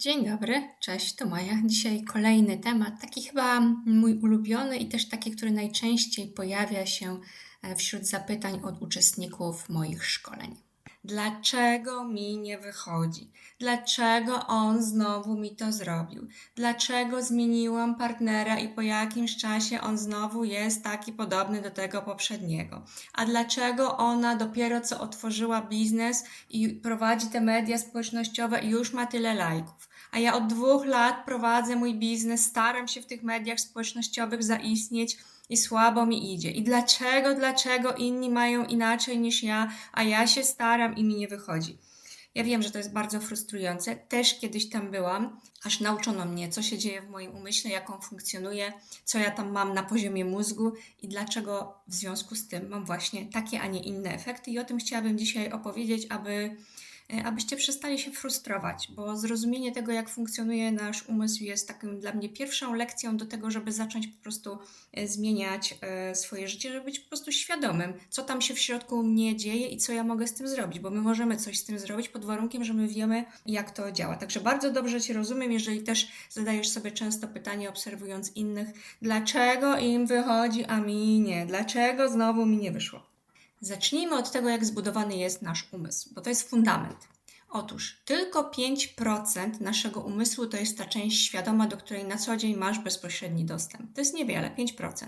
Dzień dobry, cześć, to Maja. Dzisiaj kolejny temat, taki chyba mój ulubiony i też taki, który najczęściej pojawia się e, wśród zapytań od uczestników moich szkoleń. Dlaczego mi nie wychodzi? Dlaczego on znowu mi to zrobił? Dlaczego zmieniłam partnera i po jakimś czasie on znowu jest taki podobny do tego poprzedniego? A dlaczego ona dopiero co otworzyła biznes i prowadzi te media społecznościowe i już ma tyle lajków? A ja od dwóch lat prowadzę mój biznes, staram się w tych mediach społecznościowych zaistnieć i słabo mi idzie. I dlaczego, dlaczego inni mają inaczej niż ja, a ja się staram i mi nie wychodzi. Ja wiem, że to jest bardzo frustrujące. Też kiedyś tam byłam, aż nauczono mnie, co się dzieje w moim umyśle, jak on funkcjonuje, co ja tam mam na poziomie mózgu i dlaczego w związku z tym mam właśnie takie, a nie inne efekty. I o tym chciałabym dzisiaj opowiedzieć, aby abyście przestali się frustrować, bo zrozumienie tego, jak funkcjonuje nasz umysł, jest takim dla mnie pierwszą lekcją do tego, żeby zacząć po prostu e, zmieniać e, swoje życie, żeby być po prostu świadomym, co tam się w środku mnie dzieje i co ja mogę z tym zrobić, bo my możemy coś z tym zrobić pod warunkiem, że my wiemy, jak to działa. Także bardzo dobrze Cię rozumiem, jeżeli też zadajesz sobie często pytanie, obserwując innych, dlaczego im wychodzi, a mi nie, dlaczego znowu mi nie wyszło. Zacznijmy od tego, jak zbudowany jest nasz umysł, bo to jest fundament. Otóż tylko 5% naszego umysłu to jest ta część świadoma, do której na co dzień masz bezpośredni dostęp. To jest niewiele, 5%.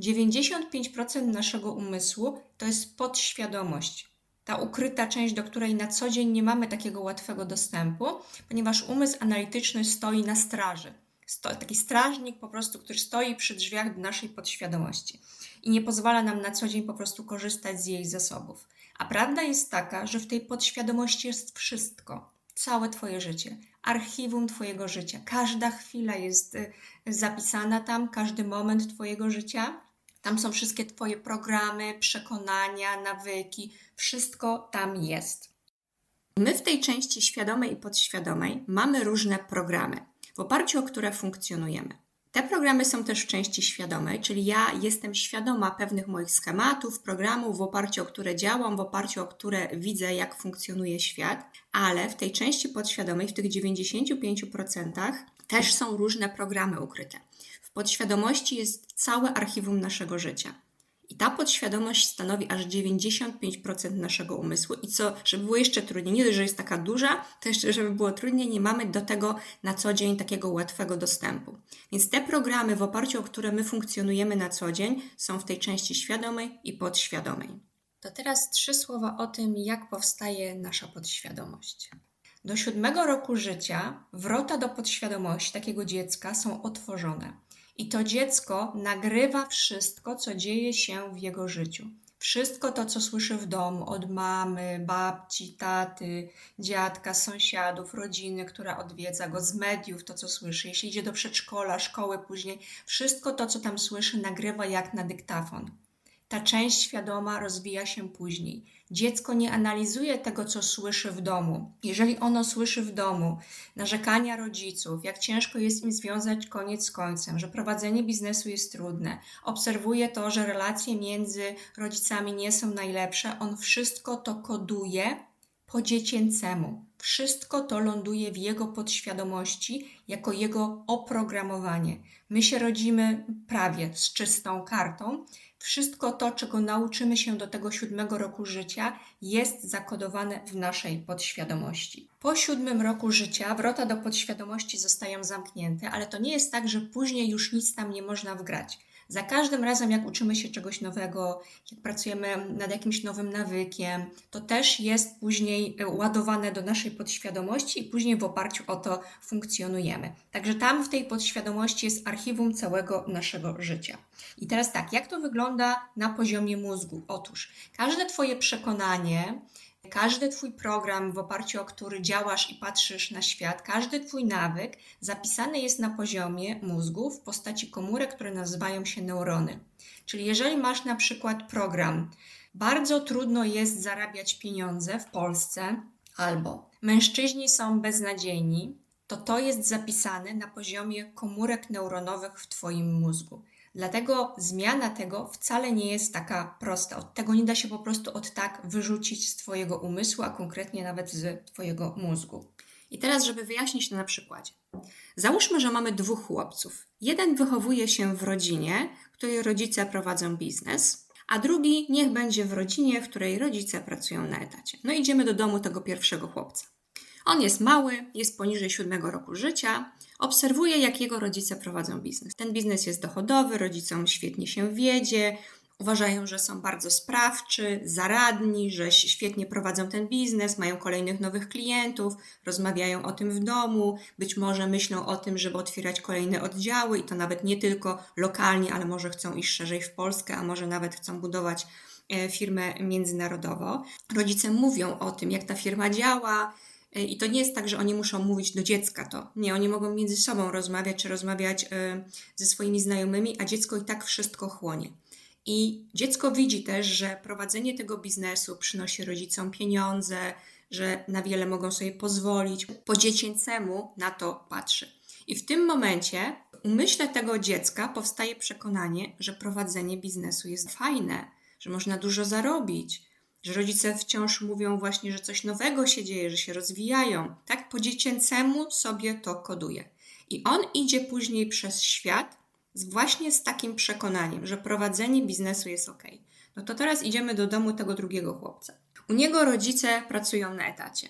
95% naszego umysłu to jest podświadomość, ta ukryta część, do której na co dzień nie mamy takiego łatwego dostępu, ponieważ umysł analityczny stoi na straży. Sto, taki strażnik po prostu, który stoi przy drzwiach naszej podświadomości i nie pozwala nam na co dzień po prostu korzystać z jej zasobów. A prawda jest taka, że w tej podświadomości jest wszystko, całe Twoje życie, archiwum Twojego życia. Każda chwila jest y, zapisana tam, każdy moment Twojego życia. Tam są wszystkie Twoje programy, przekonania, nawyki, wszystko tam jest. My w tej części świadomej i podświadomej mamy różne programy, w oparciu o które funkcjonujemy. Te programy są też w części świadomej, czyli ja jestem świadoma pewnych moich schematów, programów, w oparciu o które działam, w oparciu o które widzę, jak funkcjonuje świat, ale w tej części podświadomej, w tych 95% też są różne programy ukryte. W podświadomości jest całe archiwum naszego życia. I ta podświadomość stanowi aż 95% naszego umysłu. I co, żeby było jeszcze trudniej, nie dość, że jest taka duża, to jeszcze, żeby było trudniej, nie mamy do tego na co dzień takiego łatwego dostępu. Więc te programy, w oparciu o które my funkcjonujemy na co dzień, są w tej części świadomej i podświadomej. To teraz trzy słowa o tym, jak powstaje nasza podświadomość. Do siódmego roku życia wrota do podświadomości takiego dziecka są otworzone. I to dziecko nagrywa wszystko, co dzieje się w jego życiu. Wszystko to, co słyszy w domu od mamy, babci, taty, dziadka, sąsiadów, rodziny, która odwiedza go, z mediów, to co słyszy. Jeśli idzie do przedszkola, szkoły później, wszystko to, co tam słyszy, nagrywa jak na dyktafon. Ta część świadoma rozwija się później. Dziecko nie analizuje tego, co słyszy w domu. Jeżeli ono słyszy w domu narzekania rodziców, jak ciężko jest im związać koniec z końcem, że prowadzenie biznesu jest trudne, obserwuje to, że relacje między rodzicami nie są najlepsze, on wszystko to koduje po dziecięcemu. Wszystko to ląduje w jego podświadomości jako jego oprogramowanie. My się rodzimy prawie z czystą kartą. Wszystko to, czego nauczymy się do tego siódmego roku życia, jest zakodowane w naszej podświadomości. Po siódmym roku życia wrota do podświadomości zostają zamknięte, ale to nie jest tak, że później już nic tam nie można wgrać. Za każdym razem, jak uczymy się czegoś nowego, jak pracujemy nad jakimś nowym nawykiem, to też jest później e, ładowane do naszej podświadomości i później w oparciu o to funkcjonujemy. Także tam w tej podświadomości jest archiwum całego naszego życia. I teraz tak, jak to wygląda na poziomie mózgu? Otóż każde Twoje przekonanie, każdy Twój program, w oparciu o który działasz i patrzysz na świat, każdy Twój nawyk zapisany jest na poziomie mózgu w postaci komórek, które nazywają się neurony. Czyli jeżeli masz na przykład program, bardzo trudno jest zarabiać pieniądze w Polsce, albo mężczyźni są beznadziejni, to to jest zapisane na poziomie komórek neuronowych w Twoim mózgu. Dlatego zmiana tego wcale nie jest taka prosta. Od tego nie da się po prostu od tak wyrzucić z Twojego umysłu, a konkretnie nawet z Twojego mózgu. I teraz, żeby wyjaśnić to na przykładzie. Załóżmy, że mamy dwóch chłopców. Jeden wychowuje się w rodzinie, której rodzice prowadzą biznes, a drugi niech będzie w rodzinie, w której rodzice pracują na etacie. No idziemy do domu tego pierwszego chłopca. On jest mały, jest poniżej siódmego roku życia, obserwuje, jak jego rodzice prowadzą biznes. Ten biznes jest dochodowy, rodzicom świetnie się wiedzie, uważają, że są bardzo sprawczy, zaradni, że świetnie prowadzą ten biznes, mają kolejnych nowych klientów, rozmawiają o tym w domu, być może myślą o tym, żeby otwierać kolejne oddziały i to nawet nie tylko lokalnie, ale może chcą iść szerzej w Polskę, a może nawet chcą budować e, firmę międzynarodowo. Rodzice mówią o tym, jak ta firma działa, i to nie jest tak, że oni muszą mówić do dziecka to. Nie, oni mogą między sobą rozmawiać, czy rozmawiać e, ze swoimi znajomymi, a dziecko i tak wszystko chłonie. I dziecko widzi też, że prowadzenie tego biznesu przynosi rodzicom pieniądze, że na wiele mogą sobie pozwolić. Po dziecięcemu na to patrzy. I w tym momencie umyśle tego dziecka powstaje przekonanie, że prowadzenie biznesu jest fajne, że można dużo zarobić, że rodzice wciąż mówią właśnie, że coś nowego się dzieje, że się rozwijają. Tak po dziecięcemu sobie to koduje. I on idzie później przez świat właśnie z takim przekonaniem, że prowadzenie biznesu jest ok. No to teraz idziemy do domu tego drugiego chłopca. U niego rodzice pracują na etacie.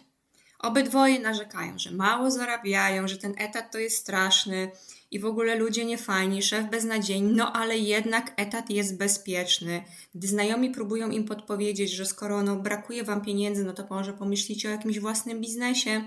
Obydwoje narzekają, że mało zarabiają, że ten etat to jest straszny i w ogóle ludzie niefajni, szef beznadziejny, no ale jednak etat jest bezpieczny. Gdy znajomi próbują im podpowiedzieć, że skoro no, brakuje wam pieniędzy, no to może pomyślicie o jakimś własnym biznesie,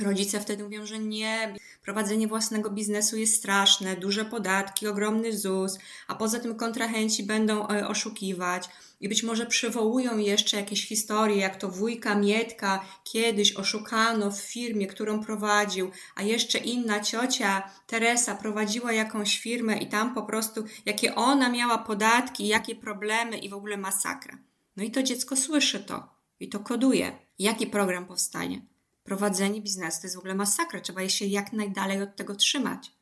Rodzice wtedy mówią, że nie, prowadzenie własnego biznesu jest straszne, duże podatki, ogromny ZUS, a poza tym kontrahenci będą e, oszukiwać i być może przywołują jeszcze jakieś historie, jak to wujka Mietka kiedyś oszukano w firmie, którą prowadził, a jeszcze inna ciocia Teresa prowadziła jakąś firmę i tam po prostu, jakie ona miała podatki, jakie problemy i w ogóle masakra. No i to dziecko słyszy to i to koduje. Jaki program powstanie? prowadzenie biznesu to jest w ogóle masakra. Trzeba się jak najdalej od tego trzymać.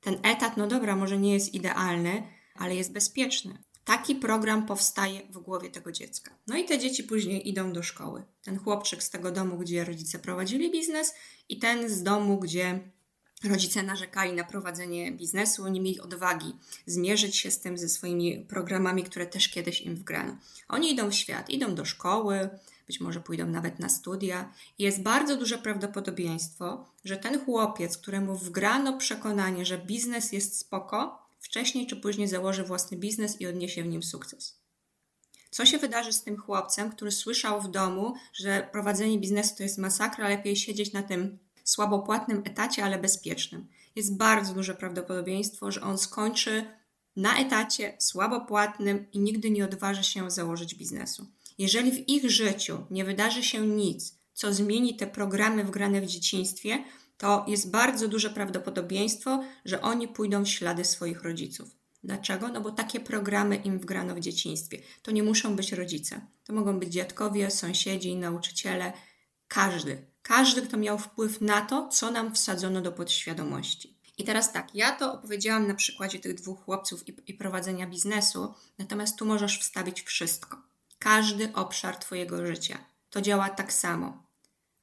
Ten etat, no dobra, może nie jest idealny, ale jest bezpieczny. Taki program powstaje w głowie tego dziecka. No i te dzieci później idą do szkoły. Ten chłopczyk z tego domu, gdzie rodzice prowadzili biznes, i ten z domu, gdzie rodzice narzekali na prowadzenie biznesu, nie mieli odwagi zmierzyć się z tym ze swoimi programami, które też kiedyś im wgrano. Oni idą w świat, idą do szkoły, być może pójdą nawet na studia. Jest bardzo duże prawdopodobieństwo, że ten chłopiec, któremu wgrano przekonanie, że biznes jest spoko, wcześniej czy później założy własny biznes i odniesie w nim sukces. Co się wydarzy z tym chłopcem, który słyszał w domu, że prowadzenie biznesu to jest masakra, lepiej siedzieć na tym słabopłatnym etacie, ale bezpiecznym? Jest bardzo duże prawdopodobieństwo, że on skończy na etacie słabopłatnym i nigdy nie odważy się założyć biznesu. Jeżeli w ich życiu nie wydarzy się nic, co zmieni te programy wgrane w dzieciństwie, to jest bardzo duże prawdopodobieństwo, że oni pójdą w ślady swoich rodziców. Dlaczego? No bo takie programy im wgrano w dzieciństwie. To nie muszą być rodzice. To mogą być dziadkowie, sąsiedzi, nauczyciele. Każdy. Każdy, kto miał wpływ na to, co nam wsadzono do podświadomości. I teraz tak, ja to opowiedziałam na przykładzie tych dwóch chłopców i, i prowadzenia biznesu, natomiast tu możesz wstawić wszystko każdy obszar Twojego życia. To działa tak samo.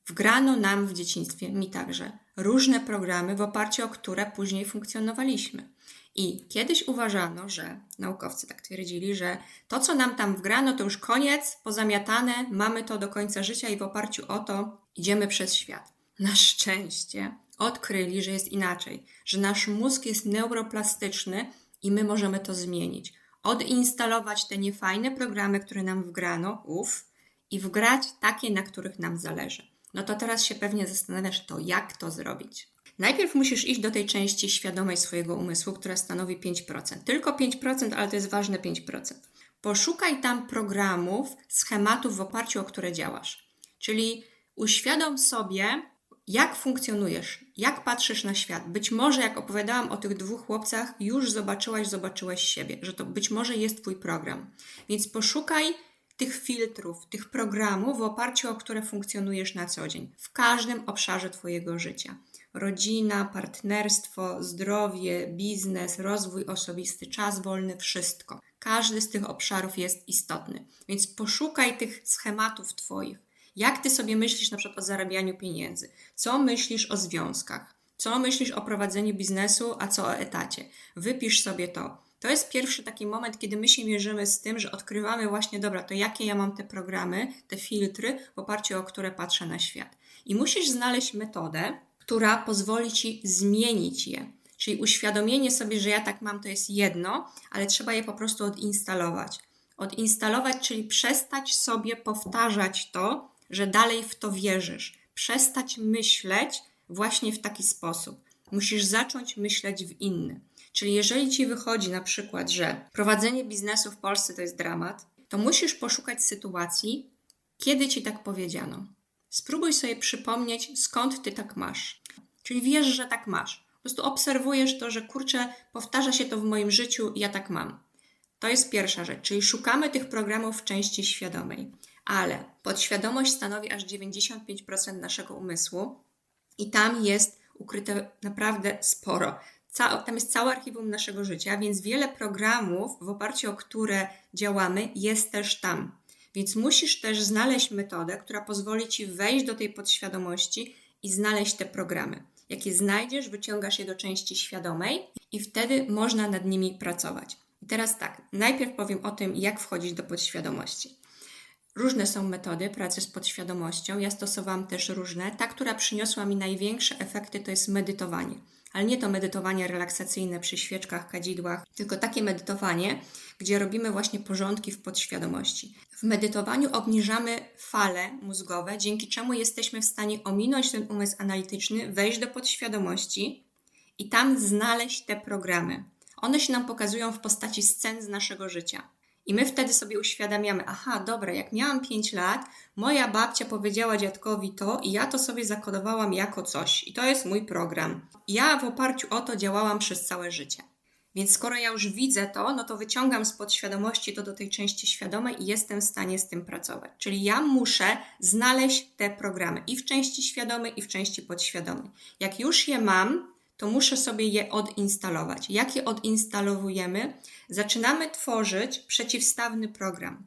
Wgrano nam w dzieciństwie, mi także, różne programy, w oparciu o które później funkcjonowaliśmy. I kiedyś uważano, że naukowcy tak twierdzili, że to, co nam tam wgrano, to już koniec, pozamiatane, mamy to do końca życia i w oparciu o to idziemy przez świat. Na szczęście odkryli, że jest inaczej, że nasz mózg jest neuroplastyczny i my możemy to zmienić odinstalować te niefajne programy, które nam wgrano, uf, i wgrać takie, na których nam zależy. No to teraz się pewnie zastanawiasz, to jak to zrobić. Najpierw musisz iść do tej części świadomej swojego umysłu, która stanowi 5%. Tylko 5%, ale to jest ważne 5%. Poszukaj tam programów, schematów, w oparciu o które działasz. Czyli uświadom sobie, jak funkcjonujesz, jak patrzysz na świat. Być może, jak opowiadałam o tych dwóch chłopcach, już zobaczyłaś, zobaczyłeś siebie, że to być może jest Twój program. Więc poszukaj tych filtrów, tych programów, w oparciu o które funkcjonujesz na co dzień, w każdym obszarze Twojego życia. Rodzina, partnerstwo, zdrowie, biznes, rozwój osobisty, czas wolny, wszystko. Każdy z tych obszarów jest istotny. Więc poszukaj tych schematów Twoich Jak ty sobie myślisz na przykład o zarabianiu pieniędzy? Co myślisz o związkach? Co myślisz o prowadzeniu biznesu, a co o etacie? Wypisz sobie to. To jest pierwszy taki moment, kiedy my się mierzymy z tym, że odkrywamy właśnie, dobra, to jakie ja mam te programy, te filtry, w oparciu o które patrzę na świat. I musisz znaleźć metodę, która pozwoli ci zmienić je. Czyli uświadomienie sobie, że ja tak mam, to jest jedno, ale trzeba je po prostu odinstalować. Odinstalować, czyli przestać sobie powtarzać to, że dalej w to wierzysz. Przestać myśleć właśnie w taki sposób. Musisz zacząć myśleć w inny. Czyli jeżeli ci wychodzi na przykład, że prowadzenie biznesu w Polsce to jest dramat, to musisz poszukać sytuacji, kiedy ci tak powiedziano. Spróbuj sobie przypomnieć, skąd ty tak masz. Czyli wiesz, że tak masz. Po prostu obserwujesz to, że kurczę, powtarza się to w moim życiu ja tak mam. To jest pierwsza rzecz, czyli szukamy tych programów w części świadomej. Ale podświadomość stanowi aż 95% naszego umysłu i tam jest ukryte naprawdę sporo. Ca tam jest całe archiwum naszego życia, więc wiele programów, w oparciu o które działamy, jest też tam. Więc musisz też znaleźć metodę, która pozwoli ci wejść do tej podświadomości i znaleźć te programy. Jak je znajdziesz, wyciągasz je do części świadomej i wtedy można nad nimi pracować. I teraz tak, najpierw powiem o tym, jak wchodzić do podświadomości. Różne są metody pracy z podświadomością. Ja stosowałam też różne. Ta, która przyniosła mi największe efekty, to jest medytowanie. Ale nie to medytowanie relaksacyjne przy świeczkach, kadzidłach, tylko takie medytowanie, gdzie robimy właśnie porządki w podświadomości. W medytowaniu obniżamy fale mózgowe, dzięki czemu jesteśmy w stanie ominąć ten umysł analityczny, wejść do podświadomości i tam znaleźć te programy. One się nam pokazują w postaci scen z naszego życia. I my wtedy sobie uświadamiamy, aha, dobra, jak miałam 5 lat, moja babcia powiedziała dziadkowi to i ja to sobie zakodowałam jako coś. I to jest mój program. Ja w oparciu o to działałam przez całe życie. Więc skoro ja już widzę to, no to wyciągam z podświadomości to do tej części świadomej i jestem w stanie z tym pracować. Czyli ja muszę znaleźć te programy i w części świadomej, i w części podświadomej. Jak już je mam, to muszę sobie je odinstalować. Jak je odinstalowujemy? Zaczynamy tworzyć przeciwstawny program.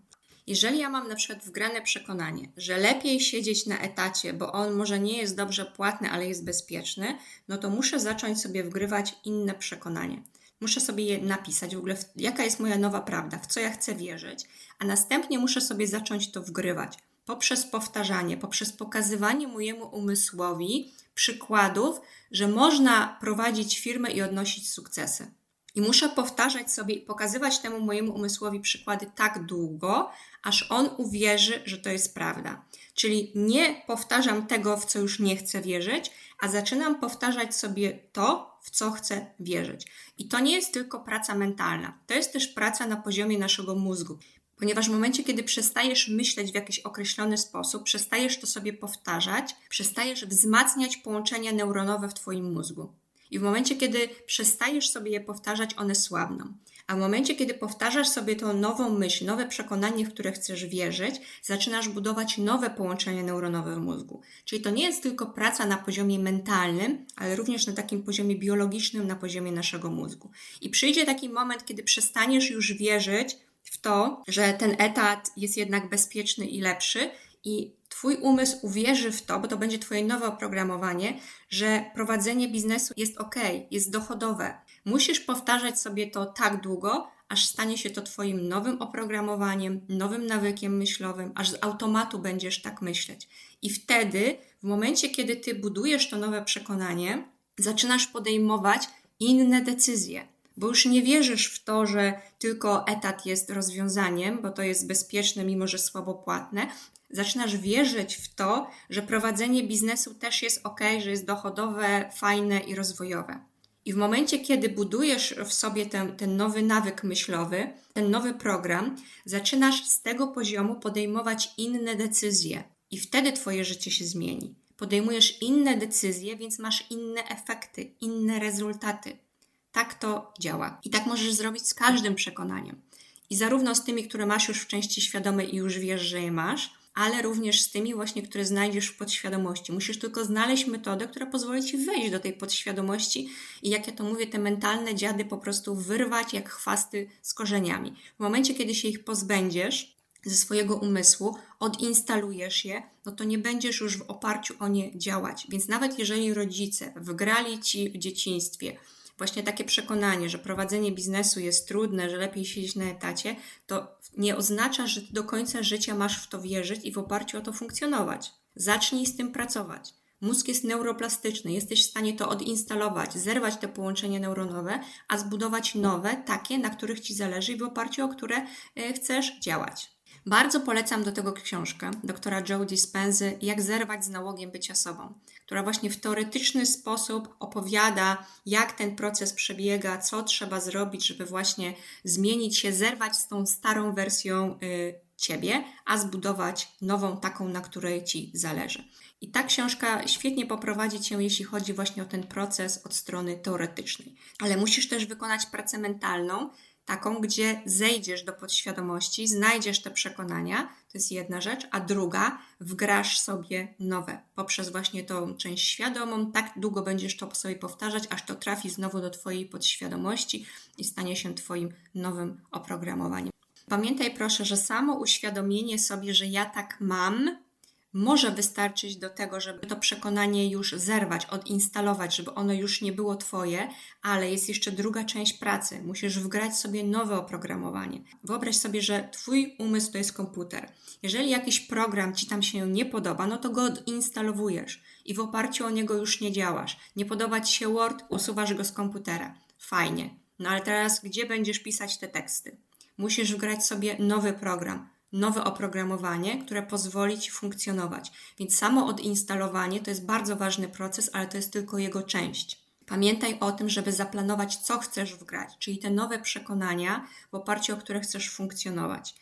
Jeżeli ja mam na przykład wgrane przekonanie, że lepiej siedzieć na etacie, bo on może nie jest dobrze płatny, ale jest bezpieczny, no to muszę zacząć sobie wgrywać inne przekonanie. Muszę sobie je napisać w ogóle, jaka jest moja nowa prawda, w co ja chcę wierzyć, a następnie muszę sobie zacząć to wgrywać poprzez powtarzanie, poprzez pokazywanie mojemu umysłowi przykładów, że można prowadzić firmę i odnosić sukcesy. I muszę powtarzać sobie i pokazywać temu mojemu umysłowi przykłady tak długo, aż on uwierzy, że to jest prawda. Czyli nie powtarzam tego, w co już nie chcę wierzyć, a zaczynam powtarzać sobie to, w co chcę wierzyć. I to nie jest tylko praca mentalna, to jest też praca na poziomie naszego mózgu. Ponieważ w momencie, kiedy przestajesz myśleć w jakiś określony sposób, przestajesz to sobie powtarzać, przestajesz wzmacniać połączenia neuronowe w Twoim mózgu. I w momencie, kiedy przestajesz sobie je powtarzać, one słabną. A w momencie, kiedy powtarzasz sobie tą nową myśl, nowe przekonanie, w które chcesz wierzyć, zaczynasz budować nowe połączenia neuronowe w mózgu. Czyli to nie jest tylko praca na poziomie mentalnym, ale również na takim poziomie biologicznym, na poziomie naszego mózgu. I przyjdzie taki moment, kiedy przestaniesz już wierzyć w to, że ten etat jest jednak bezpieczny i lepszy, i Twój umysł uwierzy w to, bo to będzie Twoje nowe oprogramowanie, że prowadzenie biznesu jest ok, jest dochodowe. Musisz powtarzać sobie to tak długo, aż stanie się to Twoim nowym oprogramowaniem, nowym nawykiem myślowym, aż z automatu będziesz tak myśleć. I wtedy, w momencie, kiedy Ty budujesz to nowe przekonanie, zaczynasz podejmować inne decyzje bo już nie wierzysz w to, że tylko etat jest rozwiązaniem, bo to jest bezpieczne, mimo że słabo płatne. Zaczynasz wierzyć w to, że prowadzenie biznesu też jest ok, że jest dochodowe, fajne i rozwojowe. I w momencie, kiedy budujesz w sobie ten, ten nowy nawyk myślowy, ten nowy program, zaczynasz z tego poziomu podejmować inne decyzje, i wtedy Twoje życie się zmieni. Podejmujesz inne decyzje, więc masz inne efekty, inne rezultaty. Tak to działa. I tak możesz zrobić z każdym przekonaniem. I zarówno z tymi, które masz już w części świadomej i już wiesz, że je masz, ale również z tymi właśnie, które znajdziesz w podświadomości. Musisz tylko znaleźć metodę, która pozwoli ci wejść do tej podświadomości i jak ja to mówię, te mentalne dziady po prostu wyrwać jak chwasty z korzeniami. W momencie, kiedy się ich pozbędziesz, ze swojego umysłu, odinstalujesz je, no to nie będziesz już w oparciu o nie działać. Więc nawet jeżeli rodzice wgrali ci w dzieciństwie właśnie takie przekonanie, że prowadzenie biznesu jest trudne, że lepiej siedzieć na etacie, to nie oznacza, że do końca życia masz w to wierzyć i w oparciu o to funkcjonować. Zacznij z tym pracować. Mózg jest neuroplastyczny, jesteś w stanie to odinstalować, zerwać te połączenia neuronowe, a zbudować nowe, takie, na których ci zależy i w oparciu o które e, chcesz działać. Bardzo polecam do tego książkę doktora Joe Dispenzy Jak zerwać z nałogiem bycia sobą, która właśnie w teoretyczny sposób opowiada, jak ten proces przebiega, co trzeba zrobić, żeby właśnie zmienić się, zerwać z tą starą wersją y, ciebie, a zbudować nową, taką, na której ci zależy. I ta książka świetnie poprowadzi cię, jeśli chodzi właśnie o ten proces od strony teoretycznej. Ale musisz też wykonać pracę mentalną, taką, gdzie zejdziesz do podświadomości, znajdziesz te przekonania, to jest jedna rzecz, a druga, wgrasz sobie nowe poprzez właśnie tą część świadomą. Tak długo będziesz to sobie powtarzać, aż to trafi znowu do Twojej podświadomości i stanie się Twoim nowym oprogramowaniem. Pamiętaj proszę, że samo uświadomienie sobie, że ja tak mam, może wystarczyć do tego, żeby to przekonanie już zerwać, odinstalować, żeby ono już nie było Twoje, ale jest jeszcze druga część pracy. Musisz wgrać sobie nowe oprogramowanie. Wyobraź sobie, że Twój umysł to jest komputer. Jeżeli jakiś program Ci tam się nie podoba, no to go odinstalowujesz i w oparciu o niego już nie działasz. Nie podoba Ci się Word, usuwasz go z komputera. Fajnie. No ale teraz gdzie będziesz pisać te teksty? Musisz wgrać sobie nowy program nowe oprogramowanie, które pozwoli Ci funkcjonować. Więc samo odinstalowanie to jest bardzo ważny proces, ale to jest tylko jego część. Pamiętaj o tym, żeby zaplanować, co chcesz wgrać, czyli te nowe przekonania, w oparciu o które chcesz funkcjonować.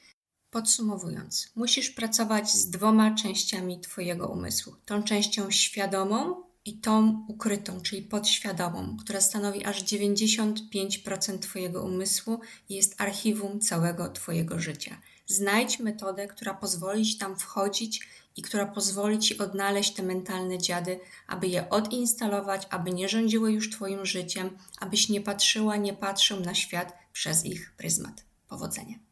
Podsumowując, musisz pracować z dwoma częściami Twojego umysłu. Tą częścią świadomą i tą ukrytą, czyli podświadomą, która stanowi aż 95% Twojego umysłu i jest archiwum całego Twojego życia. Znajdź metodę, która pozwoli Ci tam wchodzić i która pozwoli Ci odnaleźć te mentalne dziady, aby je odinstalować, aby nie rządziły już Twoim życiem, abyś nie patrzyła, nie patrzył na świat przez ich pryzmat. Powodzenia.